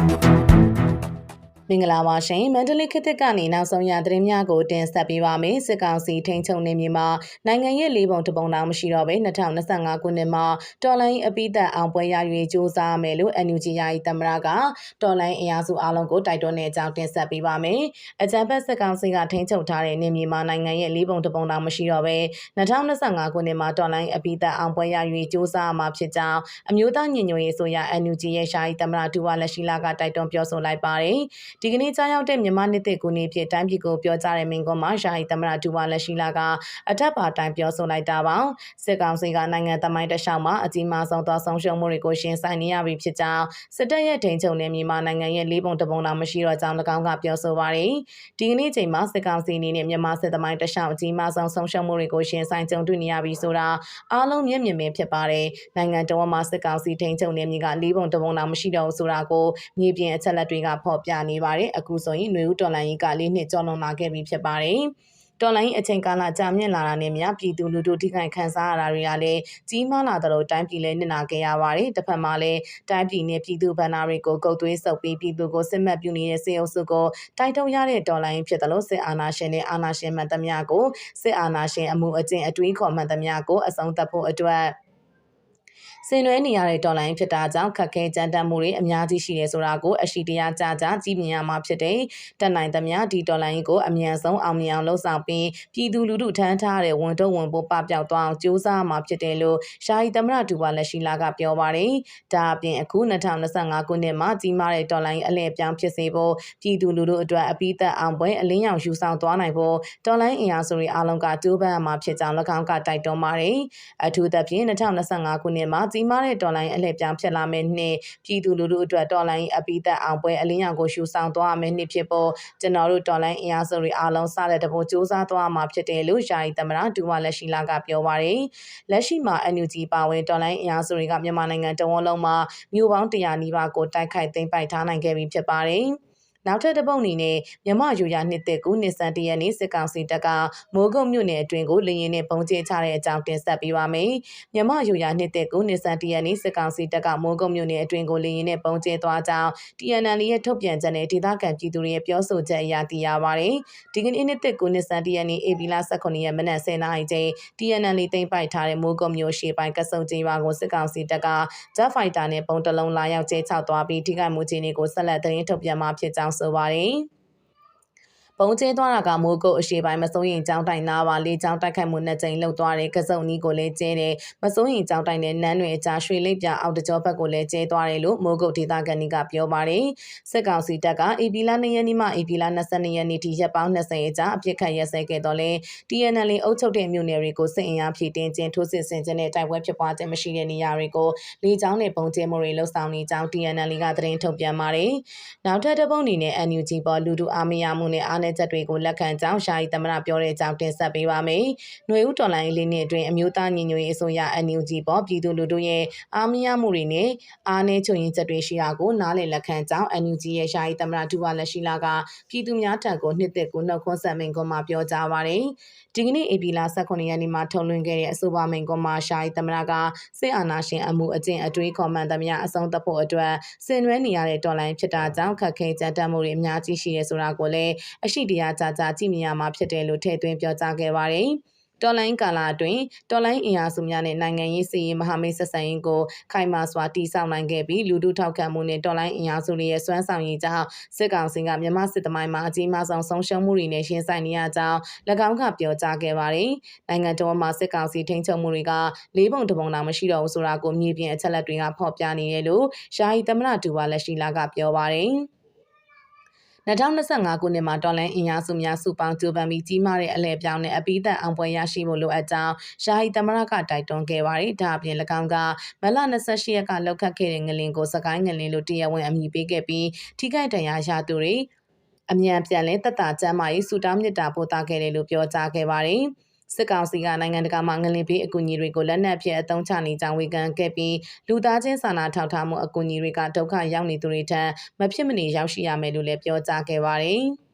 Thank you. မင်္ဂလာပါရှင်မန္တလေးခေတ်သစ်ကနေနောက်ဆုံးရသတင်းများကိုတင်ဆက်ပေးပါမယ်စစ်ကောင်စီထိန်းချုပ်နေမြေမှာနိုင်ငံရဲ့လေးပုံတစ်ပုံတောင်မရှိတော့ဘဲ2025ခုနှစ်မှာတော်လိုင်းအပိသက်အောင်ပွဲရ၍စ조사မယ်လို့ NUG ယာယီသမရကတော်လိုင်းအင်အားစုအလုံးကိုတိုက်တွန်းတဲ့အကြောင်းတင်ဆက်ပေးပါမယ်အကြံဖက်စစ်ကောင်စီကထိန်းချုပ်ထားတဲ့နေမြေမှာနိုင်ငံရဲ့လေးပုံတစ်ပုံတောင်မရှိတော့ဘဲ2025ခုနှစ်မှာတော်လိုင်းအပိသက်အောင်ပွဲရ၍စ조사မှာဖြစ်ကြောင်းအမျိုးသားညီညွတ်ရေးဆိုရ NUG ရဲ့ယာယီသမရဒူဝါလက်ရှိလာကတိုက်တွန်းပြောဆိုလိုက်ပါတယ် ဒီကနေ့ကြားရောက်တဲ့မြန်မာနှစ်သက်ကူနေဖြစ်တိုင်းပြည်ကိုပြောကြားတဲ့မင်းကွန်းမှာယာယီသမရဒူဝါလက်ရှိလာကအထက်ပါတိုင်းပြောဆိုလိုက်တာပါစစ်ကောင်စီကနိုင်ငံသမိုင်းတလျှောက်မှာအကြီးမားဆုံးသောဆုံးရှုံးမှုတွေကိုရှင်းဆိုင်နေရပြီဖြစ်ကြောင်းစစ်တပ်ရဲ့ထိန်ချုပ်နဲ့မြန်မာနိုင်ငံရဲ့လေးပုံတပုံတောင်မရှိတော့ကြောင်း၎င်းကပြောဆိုပါတယ်ဒီကနေ့ချိန်မှာစစ်ကောင်စီအနေနဲ့မြန်မာစစ်သမိုင်းတလျှောက်အကြီးမားဆုံးဆုံးရှုံးမှုတွေကိုရှင်းဆိုင်ကြုံတွေ့နေရပြီဆိုတာအားလုံးမျက်မြင်ပဲဖြစ်ပါတယ်နိုင်ငံတော်မှာစစ်ကောင်စီထိန်ချုပ်နေမြေကလေးပုံတပုံတောင်မရှိတော့ဘူးဆိုတာကိုမြေပြင်အချက်လက်တွေကဖော်ပြနေပါတယ်အခုဆိုရင်ຫນွေဦးတော်လိုင်းကြီးကလေးနှစ်ကျော်လွန်လာခဲ့ပြီဖြစ်ပါတယ်တော်လိုင်းအချိန်ကာလကြာမြင့်လာတာနဲ့မြပြည်သူလူထုထိခိုက်ခံစားရတာတွေကလည်းကြီးမားလာတဲ့လို့တိုင်းပြည်လည်းနစ်နာခဲ့ရပါတယ်။တစ်ဖက်မှာလည်းတိုင်းပြည်နဲ့ပြည်သူဗန္နာတွေကိုကုတ်သွေးဆုပ်ပြီးပြည်သူကိုစစ်မှတ်ပြုနေတဲ့စေအုပ်စုကိုတိုက်ထုတ်ရတဲ့တော်လိုင်းဖြစ်တယ်လို့စစ်အာဏာရှင်နဲ့အာဏာရှင်မှန်သမျှကိုစစ်အာဏာရှင်အမှုအကျင့်အတွေးခေါ်မှန်သမျှကိုအဆုံးသတ်ဖို့အတွက် ဆင်နွှဲနေရတဲ့တော်လိုင်းဖြစ်တာကြောင့်ခက်ခဲကြမ်းတမ်းမှုတွေအများကြီးရှိနေဆိုတာကိုအရှိတရားကြကြကြည်မြင်ရမှာဖြစ်တဲ့တက်နိုင်သမျှဒီတော်လိုင်းကိုအမြန်ဆုံးအောင်မြင်အောင်လှုပ်ဆောင်ပြီးပြည်သူလူထုထမ်းထားတဲ့ဝန်တော့ဝန်ပိုးပပျောက်သွားအောင်ကြိုးစားမှာဖြစ်တယ်လို့ရှာယီသမရဒူဝါလက်ရှိလာကပြောပါတယ်။ဒါအပြင်အခု2025ခုနှစ်မှာကြီးမားတဲ့တော်လိုင်းအလဲပြောင်းဖြစ်စေဖို့ပြည်သူလူထုအတွက်အပိသက်အောင်ပွဲအလင်းရောင်ယူဆောင်သွားနိုင်ဖို့တော်လိုင်းအင်အားစုတွေအားလုံးကကြိုးပမ်းမှာဖြစ်ကြောင်း၎င်းကတိုက်တွန်းပါတယ်။အထူးသဖြင့်2025ခုနှစ်မှာကြီးမားတဲ့တော်လိုင်းအလှည့်ပြောင်းဖြစ်လာမယ့်နှစ်ပြည်သူလူထုအတွက်တော်လိုင်းအပိသက်အောင်ပွဲအလင်းရောင်ကိုရှုဆောင်သွားမယ့်နှစ်ဖြစ်ပေါ်ကျွန်တော်တို့တော်လိုင်းအင်အားစုတွေအားလုံးစတဲ့တဘို့စူးစမ်းသွားမှာဖြစ်တယ်လို့ယာယီသမရဒူဝါလက်ရှိလာကပြောပါတယ်လက်ရှိမှာ NUG ပါဝင်တော်လိုင်းအင်အားစုတွေကမြန်မာနိုင်ငံတဝန်းလုံးမှာမြို့ပေါင်း100နီးပါးကိုတိုက်ခိုက်သိမ်းပိုက်ထားနိုင်ခဲ့ပြီဖြစ်ပါတယ်။ နောက်ထပ်တစ်ပုတ်အနေနဲ့မြမယူရနှစ်သက်ကူနှစ်စန်တရက်နေ့စစ်ကောင်စီတပ်ကမိုးကုတ်မြို့နယ်အတွင်းကိုလေရင်နဲ့ပုံကျဲချတဲ့အကြောင်းတင်ဆက်ပေးပါမယ်။မြမယူရနှစ်သက်ကူနှစ်စန်တရက်နေ့စစ်ကောင်စီတပ်ကမိုးကုတ်မြို့နယ်အတွင်းကိုလေရင်နဲ့ပုံကျဲသွားကြောင်း TNL ရဲ့ထုတ်ပြန်ချက်နဲ့ဒေသခံပြည်သူတွေရဲ့ပြောဆိုချက်အရသိရပါတယ်။ဒီကနေ့နှစ်သက်ကူနှစ်စန်တရက်နေ့ AB လ18ရက်မနက်10:00နာရီချိန် TNL သိမ်းပိုက်ထားတဲ့မိုးကုတ်မြို့ရှေ့ပိုင်းကစုံကျေးရွာကိုစစ်ကောင်စီတပ်က Jet Fighter နဲ့ပုံတလုံးလာရောက်ကျဲချသွားပြီးထိခိုက်မှုခြေနေကိုဆက်လက်သတင်းထုတ်ပြန်မှာဖြစ်ကြောင်းကြောင်းဆိုပါတယ်။ ပုံကျဲသွားတာကမိုးကုတ်အရှိပိုင်းမစိုးရင်ကျောင်းတိုင်နာပါလေးကျောင်းတိုက်ခိုက်မှုနှစ်ကြိမ်လှုပ်သွားတယ်ကစုံနီးကိုလည်းကျဲတယ်မစိုးရင်ကျောင်းတိုင်နဲ့နန်းတွေအကြားရွှေလိပ်ပြအောက်တကြောဘက်ကိုလည်းကျဲသွားတယ်လို့မိုးကုတ်ဒေသခံတွေကပြောပါတယ်စစ်ကောင်စီတပ်က AP လ2ရက်နေ့မှ AP လ22ရက်နေ့ထိရက်ပေါင်း20အကြာအပြစ်ခတ်ရက်စဲခဲ့တော့လဲ TNL အုပ်ချုပ်တဲ့မြို့နယ်တွေကိုစစ်အင်အားဖြည့်တင်းခြင်းထိုးစစ်ဆင်ခြင်းနဲ့တိုက်ပွဲဖြစ်ပွားခြင်းမရှိတဲ့နေရာတွေကိုလေကြောင်းနဲ့ပုံကျဲမှုတွေလှုပ်ဆောင်နေကြောင်း TNL ကသတင်းထုတ်ပြန်ပါတယ်နောက်ထပ်တစ်ပုံအနေနဲ့ NUG ပေါ်လူထုအားမရမှုနဲ့အားနည်းချက်တွေကိုလက်ခံကြောင်းရှာယီသမရပြောတဲ့အကြောင်းတင်ဆက်ပေးပါမယ်။ຫນွေဦးတော်လိုင်းလေးနှစ်အတွင်းအမျိုးသားညီညွတ်ရေးအစိုးရ NUG ပေါ်ပြည်သူလူထုရဲ့အားမရမှုတွေနဲ့အားနည်းချုပ်ရင်ချက်တွေရှိတာကိုနားလည်လက်ခံကြောင်း NUG ရဲ့ရှာယီသမရဒူဝါလက်ရှိလာကပြည်သူများထံကိုနှစ်သက်ကိုနှုတ်ခွန်းဆက်မင်ကွန်မှာပြောကြားပါတယ်။ဒီကနေ့ AP လာ18ရက်နေ့မှာထုတ်လွှင့်ခဲ့တဲ့အဆိုပါမင်ကွန်မှာရှာယီသမရကစစ်အာဏာရှင်အမှုအကျင့်အတွေးခေါ်မှန်သမျှအဆုံးသတ်ဖို့အတွက်ဆင်နွှဲနေရတဲ့တော်လိုင်းဖြစ်တာကြောင့်ခက်ခဲကြမ်းတမ်းမှုတွေအများကြီးရှိရဲဆိုတာကိုလည်းအရှိတရားကြကြကြည့်မြင်ရမှာဖြစ်တယ်လို့ထည့်သွင်းပြောကြားခဲ့ပါတယ်။တော်လိုင်းကာလာအတွင်းတော်လိုင်းအင်အားစုများနဲ့နိုင်ငံရေးစီရင်မဟာမိတ်ဆက်ဆံရေးကိုခိုင်မာစွာတည်ဆောက်နိုင်ခဲ့ပြီးလူထုထောက်ခံမှုနဲ့တော်လိုင်းအင်အားစုတွေရဲ့စွမ်းဆောင်ရည်ကြောင့်စစ်ကောင်စီကမြန်မာစစ်သမိုင်းမှာအကြီးမားဆုံးဆုံးရှုံးမှုတွေနဲ့ရှင်ဆိုင်နေရကြောင်း၎င်းကပြောကြားခဲ့ပါတယ်။နိုင်ငံတော်မှာစစ်ကောင်စီထိန်းချုပ်မှုတွေကလေးပုံတစ်ပုံတောင်မရှိတော့ဘူးဆိုတာကိုမြေပြင်အချက်လက်တွေကဖော်ပြနေတယ်လို့ယာယီသမ္မတဒူဝါလက်ရှိလာကပြောပါတယ်။ 2025ခုနှစ်မှာဒေါ်လာအင်အားစုများစုပေါင်းကြိုးပမ်းပြီးကြီးမားတဲ့အလဲပြောင်းနဲ့အပိသက်အောင်ပွဲရရှိဖို့လိုအပ်ကြောင်းယာယီသမရကတိုက်တွန်းခဲ့ပါတယ်။ဒါအပြင်၎င်းကမလ28ရက်ကလောက်ခတ်ခဲ့တဲ့ငလင်ကိုစကိုင်းငလင်လို့တရားဝင်အမည်ပေးခဲ့ပြီးထိခိုက်ဒဏ်ရာရသူတွေအမြန်ပြန်လဲတက်တာကျမ်းမာရေးစူတောင်းမြစ်တာပို့တာခဲ့တယ်လို့ပြောကြားခဲ့ပါတယ်။ စစ်ကောင်စီကနိုင်ငံတကာမှငလင်ပေးအကူအညီတွေကိုလက်နက်ဖြင့်အသုံးချနေကြောင်းဝေဖန်ခဲ့ပြီးလူသားချင်းစာနာထောက်ထားမှုအကူအညီတွေကဒုက္ခရောက်နေသူတွေထံမဖြစ်မနေရောက်ရှိရမယ်လို့လည်းပြောကြားခဲ့ပါတယ်။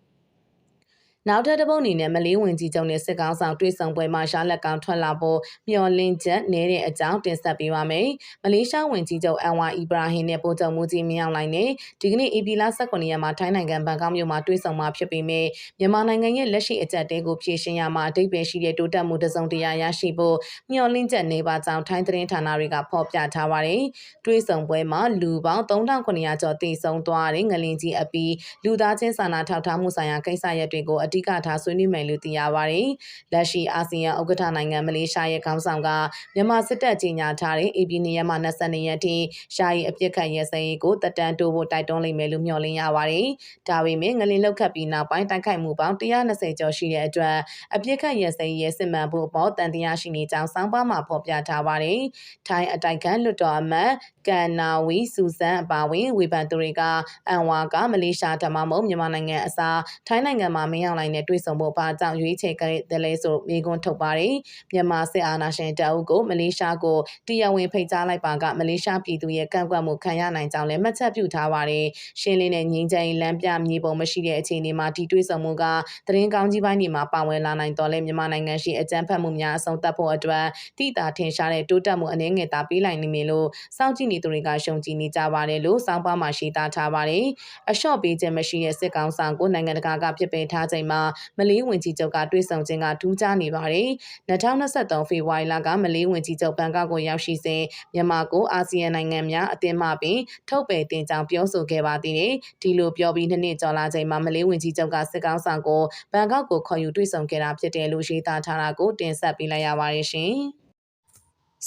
နောက်ထပ်တစ်ပုတ်အနေနဲ့မလေးဝင်ကြီးချုပ်နဲ့စစ်ကောင်းဆောင်တွေ့ဆုံပွဲမှာရလက်ကောင်ထွက်လာဖို့မျှော်လင့်ချက်နေတဲ့အကြောင်းတင်ဆက်ပေးပါမယ်။မလေးရှားဝင်ကြီးချုပ်အန်ဝါအီဘရာဟင်နဲ့ပို့ချုပ်မှုကြီးမင်းအောင်လှိုင်နဲ့ဒီကနေ့ AP လ18ရက်မှာထိုင်းနိုင်ငံဘန်ကောက်မြို့မှာတွေ့ဆုံမှာဖြစ်ပေမဲ့မြန်မာနိုင်ငံရဲ့လက်ရှိအကြက်တဲကိုဖြည့်ရှင်းရမှာအတိတ်ပဲရှိတဲ့တိုးတက်မှုတစ်စုံတရာရရှိဖို့မျှော်လင့်ချက်နေပါကြောင်းထိုင်းသတင်းဌာနတွေကဖော်ပြထားပါတယ်။တွေ့ဆုံပွဲမှာလူပေါင်း3900ကျော်တည်ဆုံသွားတဲ့ငလင်ကြီးအပီလူသားချင်းစာနာထောက်ထားမှုဆိုင်ရာကိစ္စရပ်တွေကိုအဓိကထားဆွေးနွေးမယ်လို့သိရပါတယ်။လက်ရှိအာဆီယံဥက္ကဋ္ဌနိုင်ငံမလေးရှားရဲ့ခေါင်းဆောင်ကမြန်မာစစ်တပ်ကြီးညာထားတဲ့ AP နေရက်မှ22ရက်ထိရှားရီအပြစ်ခတ်ရဲစဲရေးကိုတက်တန်းတိုးဖို့တိုက်တွန်းလိမ့်မယ်လို့မျှော်လင့်ရပါတယ်။ဒါပေမဲ့ငလင်လောက်ခတ်ပြီးနောက်ပိုင်းတိုက်ခိုက်မှုပေါင်း120ကျော်ရှိတဲ့အတွက်အပြစ်ခတ်ရဲစဲရေးစစ်မှန်ဖို့အပေါ်တန်တရားရှိနေကြောင်းစောင်းပါမှာဖော်ပြထားပါတယ်။ထိုင်းအတိုက်ခံလွတ်တော်အမတ်ကန်နာဝီစူဇန်အပါဝင်ဝေဖန်သူတွေကအန်ဝါကမလေးရှားဓမ္မမုံမြန်မာနိုင်ငံအစားထိုင်းနိုင်ငံမှာမင်းအောင်လှိုင်နဲ့တွေ့ဆုံဖို့ဘာကြောင့်ရွေးချယ်ခဲ့တယ်လဲဆိုမိကွန်းထုတ်ပါတယ်မြန်မာစစ်အာဏာရှင်တပ်အုပ်ကိုမလေးရှားကိုတရားဝင်ဖိတ်ကြားလိုက်ပါကမလေးရှားပြည်သူရဲ့ကန့်ကွက်မှုခံရနိုင်ကြောင်းလည်းမှတ်ချက်ပြုထားပါတယ်ရှင်းလင်းတဲ့ငြိမ်းချမ်းရေးလမ်းပြမြေပုံမရှိတဲ့အခြေအနေမှာဒီတွေ့ဆုံမှုကသတင်းကောင်းကြီးပိုင်းတွေမှာပါဝင်လာနိုင်တော်လဲမြန်မာနိုင်ငံရှိအကြမ်းဖက်မှုများအဆုံးသတ်ဖို့အတွက်တိတာထင်ရှားတဲ့တိုးတက်မှုအနေငယ်သာပေးလိုက်နေမယ်လို့စောင့်ကြည့်နေသူတွေကရှုံကြည်နေကြပါတယ်လို့စောင်းပါမှာရှိသားထားပါတယ်အလျှော့ပေးခြင်းမရှိတဲ့စစ်ကောင်ဆောင်ကိုနိုင်ငံတကာကပြစ်ပယ်ထားချိန်မှာမလေးဝင်ကြီးချုပ်ကတွေ့ဆုံခြင်းကထူးခြားနေပါတယ်2023ဖေဖော်ဝါရီလကမလေးဝင်ကြီးချုပ်ဘန်ကောက်ကိုရောက်ရှိစဉ်မြန်မာကိုအာဆီယံနိုင်ငံများအသင်းမှပင်ထုတ်ပယ်တင်ကြောင်းပြောဆိုခဲ့ပါသေးတယ်ဒီလိုပြောပြီးနှစ်နှစ်ကျော်လာချိန်မှာမလေးဝင်ကြီးချုပ်ကစစ်ကောင်ဆောင်ကိုဘန်ကောက်ကိုခေါ်ယူတွေ့ဆုံခဲ့တာဖြစ်တယ်လို့ရေးသားထားတာကိုတင်ဆက်ပေးလိုက်ရပါတယ်ရှင်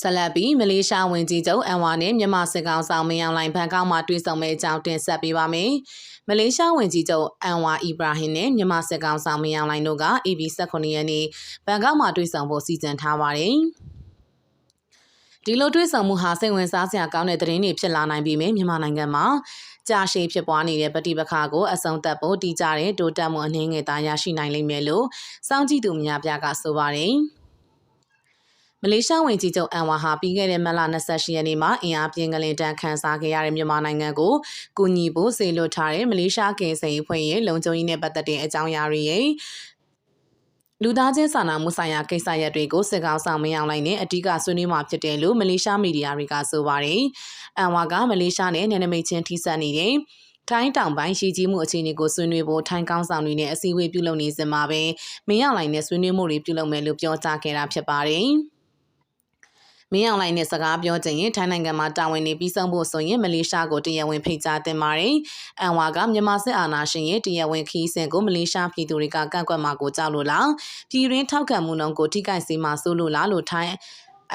ဆလတ်ဘီမလေးရှားဝင်ကြီးချုပ်အန်ဝါနဲ့မြန်မာစစ်ကောင်ဆောင်မင်းအောင်လှိုင်ဘန်ကောက်မှာတွေ့ဆုံမဲ့အကြောင်းတင်ဆက်ပေးပါမယ်။မလေးရှားဝင်ကြီးချုပ်အန်ဝါအီဘရာဟင်နဲ့မြန်မာစစ်ကောင်ဆောင်မင်းအောင်လှိုင်တို့က AB 18ရက်နေ့ဘန်ကောက်မှာတွေ့ဆုံဖို့စီစဉ်ထားပါတယ်။ဒီလိုတွေ့ဆုံမှုဟာစိတ်ဝင်စားစရာကောင်းတဲ့သတင်းတွေဖြစ်လာနိုင်ပြီမြမြန်မာနိုင်ငံမှာကြာရှည်ဖြစ်ပွားနေတဲ့ပဋိပက္ခကိုအဆုံးသတ်ဖို့တည်ကြတဲ့တိုးတက်မှုအနှင်းငယ်သားရရှိနိုင်လိမ့်မယ်လို့စောင့်ကြည့်သူများပြားကဆိုပါတယ်။ မလေးရှားဝန်ကြီးချုပ်အန်ဝါဟာပြီးခဲ့တဲ့မလ28ရက်နေ့မှာအင်အားပြင်းကလင်တန်းခန်းစားခဲ့ရတဲ့မြန်မာနိုင်ငံကိုကူညီဖို့စေလွှတ်ထားတဲ့မလေးရှားကင်ဆယ်ရေးဖွဲ့ရဲ့လုံခြုံရေးနဲ့ပတ်သက်တဲ့အကြောင်းအရာတွေရဲ့လူသားချင်းစာနာမှုဆိုင်ရာကိစ္စရပ်တွေကိုစစ်ကောင်ဆောင်မင်းအောင်လိုက်နဲ့အဓိကဆွေးနွေးမှာဖြစ်တယ်လို့မလေးရှားမီဒီယာတွေကဆိုပါတယ်။အန်ဝါကမလေးရှားနဲ့နယ်နိမိတ်ချင်းထိစပ်နေတဲ့ထိုင်းတောင်ပိုင်းရှိကြီးမှုအခြေအနေကိုဆွေးနွေးဖို့ထိုင်းကောင်းဆောင်တွေနဲ့အစည်းအဝေးပြုလုပ်နေစမှာပဲမင်းအောင်လိုက်နဲ့ဆွေးနွေးမှုတွေပြုလုပ်မယ်လို့ပြောကြားခဲ့တာဖြစ်ပါတယ်။ မင်းအောင်လှိုင်နဲ့စကားပြောကြရင်ထိုင်းနိုင်ငံမှာတာဝန်နေပြီးဆုံးဖို့ဆိုရင်မလေးရှားကိုတရားဝင်ဖိတ်ကြားတင်ပါတယ်။အန်ဝါကမြန်မာစစ်အာဏာရှင်ရဲ့တရားဝင်ခီးစဉ်ကိုမလေးရှားပြည်သူတွေကကန့်ကွက်မှာကိုကြောက်လို့လား။ပြည်ရင်းထောက်ခံမှုနှုန်းကိုထိခိုက်စေမှာစိုးလို့လားလို့ထိုင်း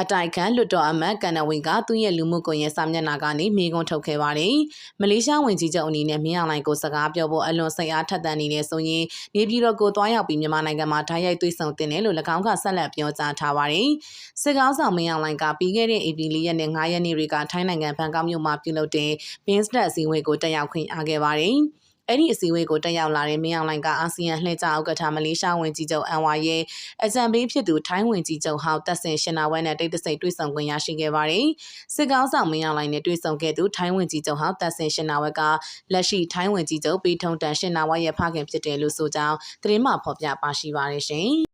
အတိုက်ခံလွတ်တော်အမတ်ကန်နဝီကသူ့ရဲ့လူမှုကွန်ရက်စာမျက်နှာကနေမိကွန်းထုတ်ခဲ့ပါတယ်။မလေးရှားဝင်ကြီးချုပ်အနေနဲ့မင်းအောင်လှိုင်ကိုစကားပြောဖို့အလွန်စိတ်အားထက်သန်နေနေဆိုရင်နေပြည်တော်ကိုတွားရောက်ပြီးမြန်မာနိုင်ငံမှာဓာတ်ရိုက်သွေးဆောင်တင်တယ်လို့၎င်းကဆက်လက်ပြောကြားထားပါတယ်။စစ်ကောင်းဆောင်မင်းအောင်လှိုင်ကပြီးခဲ့တဲ့ AP ၄ရက်နဲ့9ရက်နေ့တွေကထိုင်းနိုင်ငံဘန်ကောက်မြို့မှာပြုလုပ်တဲ့ Business အစည်းအဝေးကိုတက်ရောက်ခွင့်အားခဲ့ပါတယ်။ အဲ့ဒီအစည်းအဝေးကိုတက်ရောက်လာတဲ့မင်းအောင်လှိုင်ကအာဆီယံလှည့်ကျဥက္ကဋ္ဌမလေးရှားဝင်ကြီးချုပ်အန်ဝါရဲ့အကြံပေးဖြစ်သူထိုင်းဝင်ကြီးချုပ်ဟောက်တက်ဆင်ရှင်နာဝဲနဲ့တိတ်တဆိတ်တွေ့ဆုံခွင့်ရရှိခဲ့ပါတယ်။စစ်ကောင်းဆောင်မင်းအောင်လှိုင်နဲ့တွေ့ဆုံခဲ့သူထိုင်းဝင်ကြီးချုပ်ဟောက်တက်ဆင်ရှင်နာဝဲကလက်ရှိထိုင်းဝင်ကြီးချုပ်ပေထုံတန်ရှင်နာဝဲရဲ့ဖခင်ဖြစ်တယ်လို့ဆိုကြောင်းသတင်းမှဖော်ပြပါရှိပါတယ်ရှင်။